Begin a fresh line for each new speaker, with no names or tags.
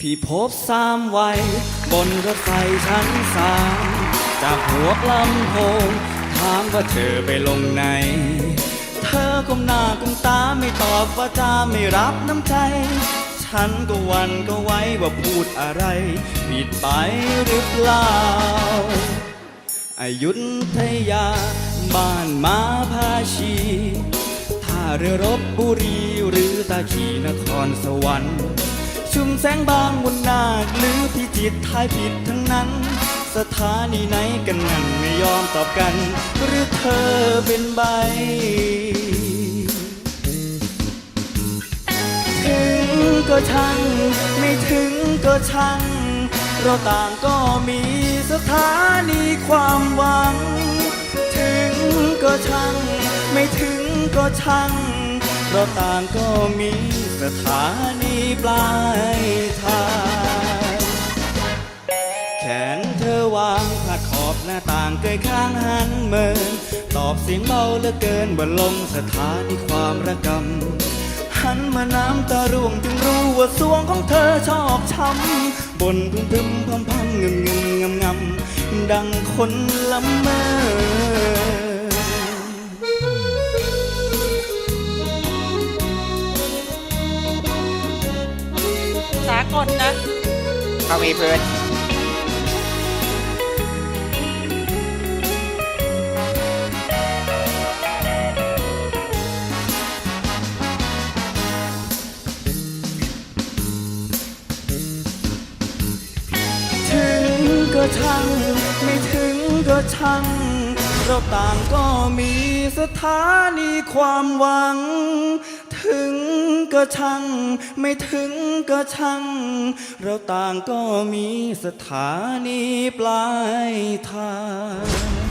พี่พบสามวัยบนรถไฟชั้นสามจากหัวลำโพงถามว่าเธอไปลงไหน เธอก้มหน้าก้มตาไม่ตอบว่าจะไม่รับน้ำใจ ฉันก็วันก็ไว้ว่าพูดอะไร ผิดไปหรือเปล่าอายุทยา บ้านมาพาชีท่าเรือรบบุรีหรือตาขีนครสวรรค์ แสงบางบนนาคหรือพิจิตทายผิดทั้งนั้น สถานีไหนกันนั่นไม่ยอมตอบกัน หรือเธอเป็นใบถึงก็ช่างไม่ถึงก็ช่างเราต่างก็มีสถานีความหวัง ถึงก็ช่างไม่ถึงก็ช่างเราต่างก็มี สถานีปลายทาง แขนเธอวางผัดขอบหน้าต่างเกยข้างหันเมิน ตอบเสียงเบาเหลือเกินบนลมสถานีความระกำหันมาน้ำตาร่วงจึงรู้ว่าสวงของเธอชอบช้ำบนพึมพึมพำพำเงมเงมงำงำดังคนละเมอ
สากลนะ
เขามีพื้น
ถึงก็ช่าง ไม่ถึงก็ช่าง เราต่างก็มีสถานีความหวัง ถึงก็ช่าง ไม่ถึงก็ช่าง เราต่างก็มีสถานีปลายทาง